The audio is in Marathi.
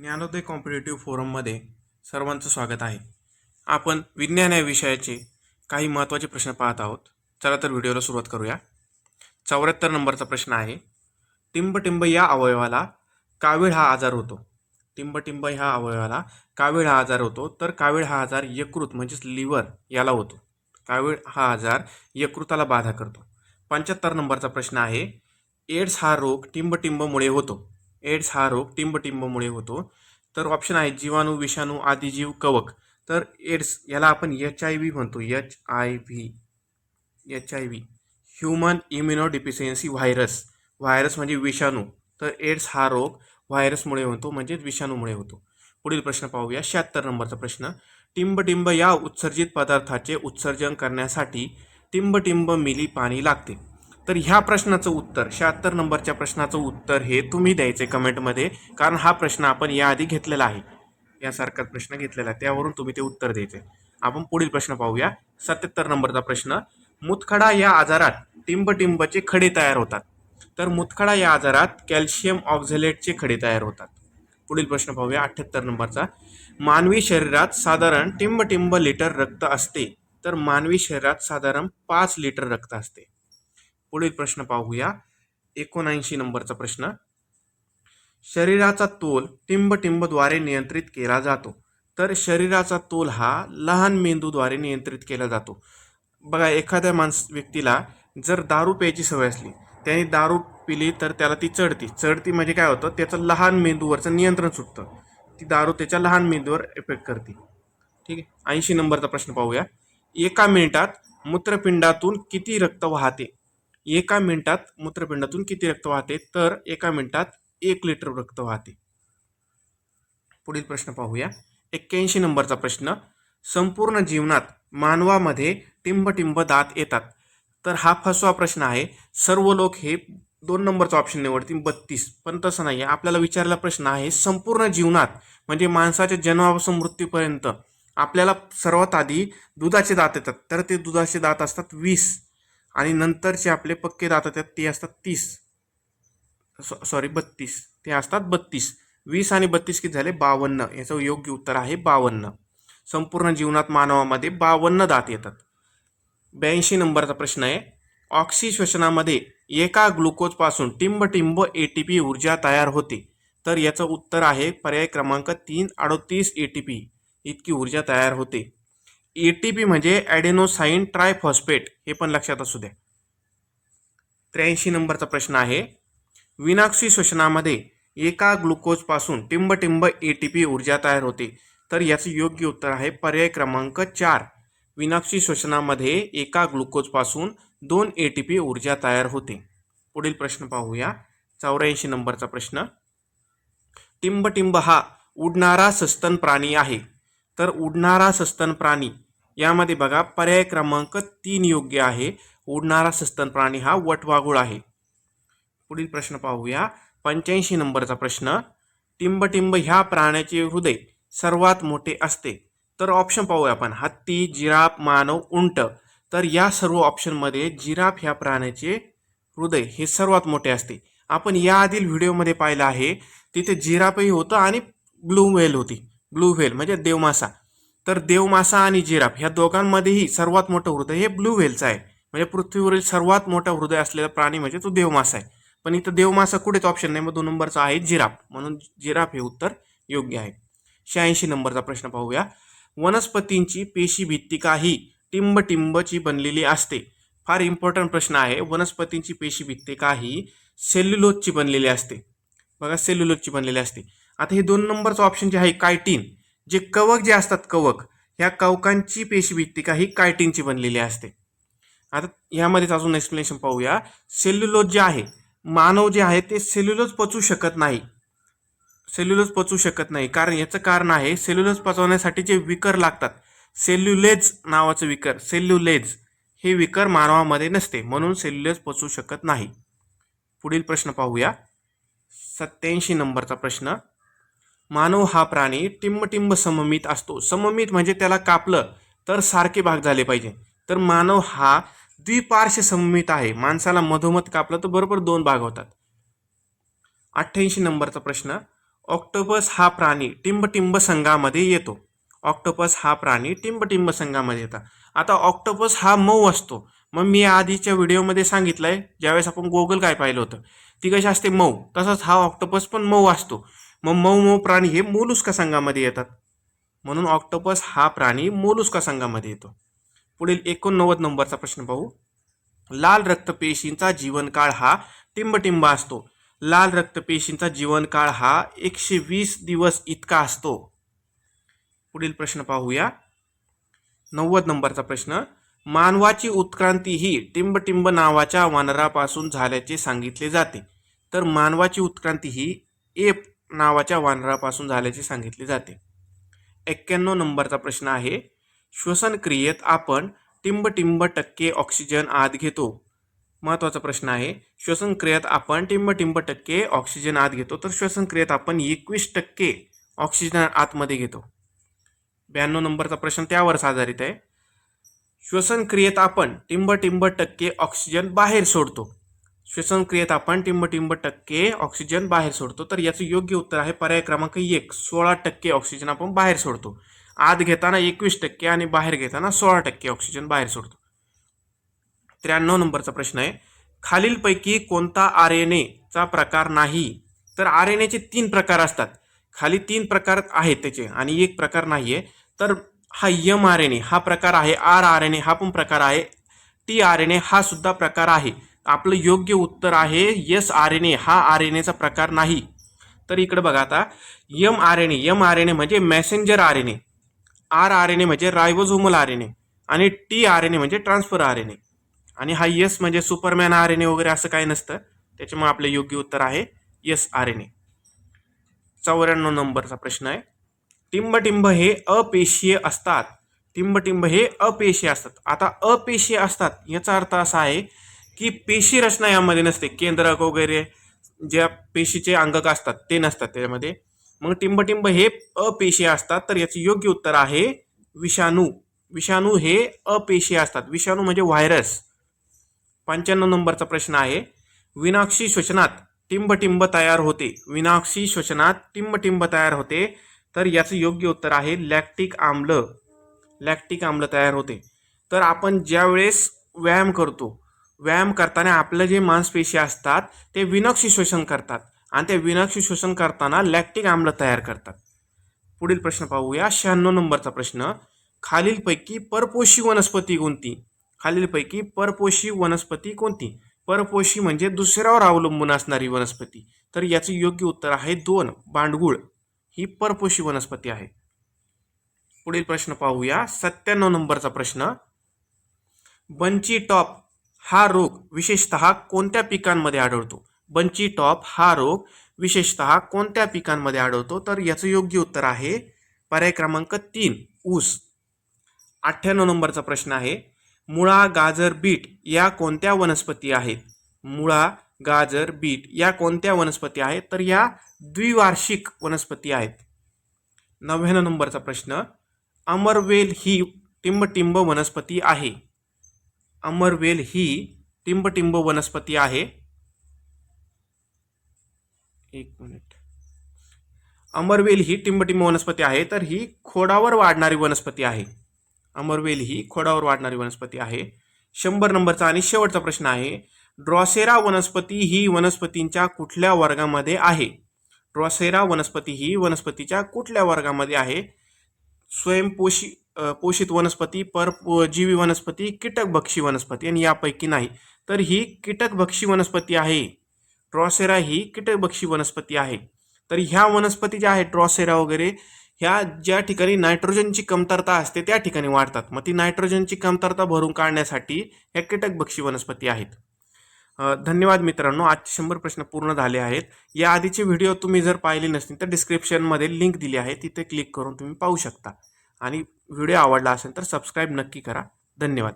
ज्ञानोदय कॉम्पिटेटिव्ह फोरममध्ये सर्वांचं स्वागत आहे. आपण विज्ञान या विषयाचे काही महत्त्वाचे प्रश्न पाहत आहोत. चला तर व्हिडिओला सुरुवात करूया. चौऱ्याहत्तर नंबरचा प्रश्न आहे. टिंबटिंब या अवयवाला कावीळ हा आजार होतो. टिंबटिंब ह्या अवयवाला कावीळ हा आजार होतो. तर कावीळ हा आजार यकृत म्हणजेच लिव्हर याला होतो. कावीळ हा आजार यकृताला बाधा करतो. पंच्याहत्तर नंबरचा प्रश्न आहे. एड्स हा रोग टिंबटिंबमुळे होतो. एड्स हा रोग टिंबटिंबमुळे होतो. तर ऑप्शन आहे जीवाणू विषाणू आदिजीव कवक. तर एड्स याला आपण एच आय व्ही म्हणतो. H I V. H I V. Human immunodeficiency virus virus म्हणजे विषाणू. तर एड्स हा रोग व्हायरसमुळे होतो म्हणजेच विषाणूमुळे होतो. पुढील प्रश्न पाहूया. शहात्तर नंबरचा प्रश्न. टिंबटिंब या उत्सर्जित पदार्थाचे उत्सर्जन करण्यासाठी टिंबटिंब मिली पाणी लागते. तर ह्या प्रश्नाचं उत्तर शहात्तर नंबरच्या प्रश्नाचं उत्तर हे तुम्ही द्यायचे कमेंटमध्ये कारण हा प्रश्न आपण याआधी घेतलेला आहे. यासारखा प्रश्न घेतलेला आहे त्यावरून तुम्ही ते उत्तर द्यायचे. आपण पुढील प्रश्न पाहूया. सत्याहत्तर नंबरचा प्रश्न मुतखडा या आजारात टिंबटिंबचे खडे तयार होतात. तर मुतखडा या आजारात कॅल्शियम ऑक्झलेटचे खडे तयार होतात. पुढील प्रश्न पाहूया अठ्ठ्याहत्तर नंबरचा. मानवी शरीरात साधारण टिंबटिंब लिटर रक्त असते तर मानवी शरीरात साधारण पाच लिटर रक्त असते. पुढील प्रश्न पाहूया. एकोणऐंशी नंबरचा प्रश्न. शरीराचा तोल टिंबटिंबद्वारे नियंत्रित केला जातो. तर शरीराचा तोल हा लहान मेंदूद्वारे नियंत्रित केला जातो. बघा एखाद्या माणस व्यक्तीला जर दारू प्यायची सवय असली त्याने दारू पिली तर त्याला ती चढती. चढती म्हणजे काय होतं? त्याचं लहान मेंदूवरचं नियंत्रण सुटतं. ती दारू त्याच्या लहान मेंदूवर इफेक्ट करते. ठीक आहे? ऐंशी नंबरचा प्रश्न पाहूया. एका मिनिटात मूत्रपिंडातून किती रक्त वाहते? एका मिनिटात मूत्रपिंडातून किती रक्त वाहते? तर एका मिनिटात एक लिटर रक्त वाहते. पुढील प्रश्न पाहूया. एक्क्याऐंशी नंबरचा प्रश्न. संपूर्ण जीवनात मानवामध्ये टिंबटिंब दात येतात. तर हा फसवा प्रश्न आहे. सर्व लोक हे दोन नंबरचा ऑप्शन निवडतील. बत्तीस. पण तसं नाही आहे आपल्याला विचारलेला प्रश्न आहे संपूर्ण जीवनात म्हणजे माणसाच्या जन्मापासून मृत्यूपर्यंत आपल्याला सर्वात आधी दुधाचे दात येतात. तर ते दुधाचे दात असतात वीस. आणि नंतरचे आपले पक्के दात येतात ते असतात तीस. सॉरी बत्तीस. ते असतात बत्तीस. वीस आणि बत्तीस किती झाले? बावन्न. याचं योग्य उत्तर आहे बावन्न. संपूर्ण जीवनात मानवामध्ये बावन्न दात येतात. ब्याऐंशी नंबरचा प्रश्न आहे. ऑक्सी श्वसनामध्ये एका ग्लुकोजपासून टिंबटिंब ए टी पी ऊर्जा तयार होते. तर याचं उत्तर आहे पर्याय क्रमांक तीन अडोतीस ए टी पी इतकी ऊर्जा तयार होते. ए टी पी म्हणजे ॲडेनोसाईन ट्रायफॉस्फेट हे पण लक्षात असू द्या. त्र्याऐंशी नंबरचा प्रश्न आहे विनाक्षी श्वसनामध्ये एका ग्लुकोजपासून टिंबटिंब ए टी पी ऊर्जा तयार होते. तर याचं योग्य उत्तर आहे पर्याय क्रमांक चार. विनाक्षी श्वसनामध्ये एका ग्लुकोजपासून दोन ए टी पी ऊर्जा तयार होते. पुढील प्रश्न पाहूया. चौऱ्याऐंशी नंबरचा प्रश्न. टिंबटिंब हा उडणारा सस्तन प्राणी आहे. तर उडणारा सस्तन प्राणी यामध्ये बघा पर्याय क्रमांक तीन योग्य आहे. उडणारा सस्तन प्राणी हा वटवाघूळ आहे. पुढील प्रश्न पाहूया. पंच्याऐंशी नंबरचा प्रश्न टिंबटिंब ह्या प्राण्याचे हृदय सर्वात मोठे असते. तर ऑप्शन पाहूया आपण. हत्ती जिराफ मानव उंट. तर या सर्व ऑप्शनमध्ये जिराफ ह्या प्राण्याचे हृदय हे सर्वात मोठे असते. आपण याआधील व्हिडिओमध्ये पाहिलं आहे. तिथे जिराफही होतं आणि ब्लू व्हेल होती. ब्लू व्हेल म्हणजे देवमासा. तर देवमासा आणि जिराफ ह्या दोघांमध्येही सर्वात मोठं हृदय हे ब्लू व्हेलचं आहे. म्हणजे पृथ्वीवरील सर्वात मोठा हृदय असलेला प्राणी म्हणजे तो देवमासा आहे. पण इथं देवमासा कुठेच ऑप्शन नाही. मग दोन नंबरचा आहे जिराफ. म्हणून जिराफ हे उत्तर योग्य आहे. शहाऐंशी नंबरचा प्रश्न पाहूया. वनस्पतींची पेशी भित्तिका ही टिंबटिंबची बनलेली असते. फार इम्पॉर्टंट प्रश्न आहे. वनस्पतींची पेशी भित्तिका ही सेल्युलोजची बनलेली असते. बघा सेल्युलोजची बनलेली असते. आता हे दोन नंबरचं ऑप्शन जे आहे कायटीन. जे कवक जे असतात कवक ह्या कवकांची पेशीभित्तिका ही कायटिनची बनलेली असते. आता यामध्येच अजून एक्सप्लेनेशन पाहूया. सेल्युलोज जे आहे मानव जे आहे ते सेल्युलोज पचू शकत नाही. सेल्युलोज पचू शकत नाही. कारण याचं कारण आहे सेल्युलोज पचवण्यासाठी जे विकर लागतात सेल्युलेज नावाचं विकर सेल्युलेज हे विकर मानवामध्ये नसते. म्हणून सेल्युलेज पचू शकत नाही. पुढील प्रश्न पाहूया. सत्याऐंशी नंबरचा प्रश्न. मानव हा प्राणी टिंबटिंब सममित असतो. सममित म्हणजे त्याला कापलं तर सारखे भाग झाले पाहिजे. तर मानव हा द्विपार्श्व सममित आहे. माणसाला मधोमध कापलं तर बरोबर दोन भाग होतात. अठ्ठ्याऐंशी नंबरचा प्रश्न ऑक्टोपस हा प्राणी टिंबटिंब संघामध्ये येतो. ऑक्टोपस हा प्राणी टिंबटिंब संघामध्ये येतात. आता ऑक्टोपस हा मऊ असतो. मग मी आधीच्या व्हिडिओमध्ये सांगितलंय ज्यावेळेस आपण गोगल काय पाहिलं होतं ती कशी असते? मऊ. तसंच हा ऑक्टोपस पण मऊ असतो. मग मऊ मऊ प्राणी हे मोलुस्का संघामध्ये येतात. म्हणून ऑक्टोपस हा प्राणी मोलुस्का संघामध्ये येतो. पुढील एकोणनव्वद नंबरचा प्रश्न पाहू. लाल रक्तपेशींचा जीवनकाळ हा टिंबटिंब असतो. लाल रक्तपेशींचा जीवनकाळ हा एकशे वीस दिवस इतका असतो. पुढील प्रश्न पाहूया. नव्वद नंबरचा प्रश्न मानवाची उत्क्रांती ही टिंबटिंब नावाच्या वानरापासून झाल्याचे सांगितले जाते. तर मानवाची उत्क्रांती ही एप नावाच्या वानरापासून झाल्याचे सांगितले जाते. एक्क्याण्णव नंबरचा प्रश्न आहे श्वसन क्रियेत आपण टिंबटिंब टक्के ऑक्सिजन आत घेतो. महत्त्वाचा प्रश्न आहे श्वसन क्रियेत आपण टिंबटिंब टक्के ऑक्सिजन आत घेतो तर श्वसन क्रियेत आपण एकवीस टक्के ऑक्सिजन आतमध्ये घेतो. ब्याण्णव नंबरचा प्रश्न त्यावरच आधारित आहे. श्वसन क्रियेत आपण टिंबटिंब टक्के ऑक्सिजन बाहेर सोडतो. श्वसन क्रियेत आपण टिंबटिंब टक्के ऑक्सिजन बाहेर सोडतो. तर याचं योग्य उत्तर आहे पर्याय क्रमांक एक सोळा टक्के ऑक्सिजन आपण बाहेर सोडतो. आत घेताना एकवीस टक्के आणि बाहेर घेताना सोळा टक्के ऑक्सिजन बाहेर सोडतो. त्र्याण्णव नंबरचा प्रश्न आहे खालीलपैकी कोणता आर एन एचा प्रकार नाही? तर आर एन एचे तीन प्रकार असतात. खाली तीन प्रकार आहेत त्याचे आणि एक प्रकार नाही आहे तर हा यम आर एन ए हा प्रकार आहे आर आर एन ए हा पण प्रकार आहे. टी आर एन ए हा सुद्धा प्रकार आहे. आपलं योग्य उत्तर आहे यस आर एन ए हा आर एन एचा प्रकार नाही. तर इकडे बघा आता M R N A M R N A म्हणजे messenger R N A R R N A म्हणजे रायबोझोमल आर एन ए आणि टी आर एन ए म्हणजे ट्रान्सफर आर एन ए आणि हा यस म्हणजे सुपरमॅन आर एन ए वगैरे असं काही नसतं. त्याच्यामुळे आपलं योग्य उत्तर आहे यस आर एन ए चौऱ्याण्णव नंबरचा प्रश्न आहे. टिंबटिंब हे अपेशीय असतात. टिंबटिंब हे अपेशीय असतात. आता अपेशीय असतात याचा अर्थ असा आहे की पेशी रचना यामध्ये नसते. केंद्रक वगैरे ज्या पेशीचे अंगक असतात ते नसतात त्याच्यामध्ये. मग टिंबटिंब हे अपेशी असतात तर याचं योग्य उत्तर आहे विषाणू. विषाणू हे अपेशी असतात. विषाणू म्हणजे व्हायरस. पंच्याण्णव नंबरचा प्रश्न आहे. विनाक्षी श्वसनात टिंबटिंब तयार होते. विनाक्षी श्वसनात टिंबटिंब तयार होते. तर याचं योग्य उत्तर आहे लॅक्टिक आम्ल. लॅक्टिक आम्ल तयार होते. तर आपण ज्यावेळेस व्यायाम करतो व्यायाम करताना आपलं जे मांसपेशी असतात ते विनक्षी शोषण करतात. आणि ते विनक्षी शोषण करताना लॅक्टिक आम्ल तयार करतात. पुढील प्रश्न पाहूया. शहाण्णव नंबरचा प्रश्न. खालीलपैकी परपोषी वनस्पती कोणती? खालीलपैकी परपोषी वनस्पती कोणती? परपोषी म्हणजे दुसऱ्यावर अवलंबून असणारी वनस्पती. तर याचं योग्य उत्तर आहे दोन. बांडगुळ ही परपोषी वनस्पती आहे. पुढील प्रश्न पाहूया. सत्त्याण्णव नंबरचा प्रश्न. बंची टॉप हा रोग विशेषतः कोणत्या पिकांमध्ये आढळतो? बंची टॉप हा रोग विशेषतः कोणत्या पिकांमध्ये आढळतो? तर याचं योग्य उत्तर आहे पर्याय क्रमांक तीन ऊस. अठ्ठ्याण्णव नंबरचा प्रश्न आहे. मुळा गाजर बीट या कोणत्या वनस्पती आहेत? मुळा गाजर बीट या कोणत्या वनस्पती आहेत? तर या द्विवार्षिक वनस्पती आहेत. नव्याण्णव नंबरचा प्रश्न अमरवेल ही टिंबटिंब वनस्पती आहे. अमरवेल ही टिंबटिंब वनस्पती आहे. एक मिनिट. अमरवेल ही टिंबटिंब वनस्पती आहे तर ही खोडावर वाढणारी वनस्पती आहे. अमरवेल ही खोडावर वाढणारी वनस्पती आहे. शंभर नंबरचा आणि शेवटचा प्रश्न आहे ड्रॉसेरा वनस्पती ही वनस्पतींच्या कुठल्या वर्गामध्ये आहे? ड्रॉसेरा वनस्पती ही वनस्पतीच्या कुठल्या वर्गामध्ये आहे? स्वयंपोषी पोषित वनस्पती परजीवी वनस्पती कीटकभक्षी वनस्पती आणि यापैकी नाही. तर ही कीटकभक्षी वनस्पती आहे. ट्रॉसेरा ही कीटकभक्षी वनस्पती आहे. तर ह्या वनस्पती ज्या आहेत ड्रॉसेरा वगैरे ह्या ज्या ठिकाणी नायट्रोजनची कमतरता असते त्या ठिकाणी वाढतात. मग ती नायट्रोजनची कमतरता भरून काढण्यासाठी ह्या कीटकभक्षी वनस्पती आहेत. धन्यवाद मित्रांनो. आजचे शंभर प्रश्न पूर्ण झाले आहेत. या आधीचे व्हिडिओ तुम्ही जर पाहिले नसतील तर डिस्क्रिप्शनमध्ये लिंक दिली आहे. तिथे क्लिक करून तुम्ही पाहू शकता. आणि व्हिडिओ आवडला असेल तर सबस्क्राईब नक्की करा. धन्यवाद.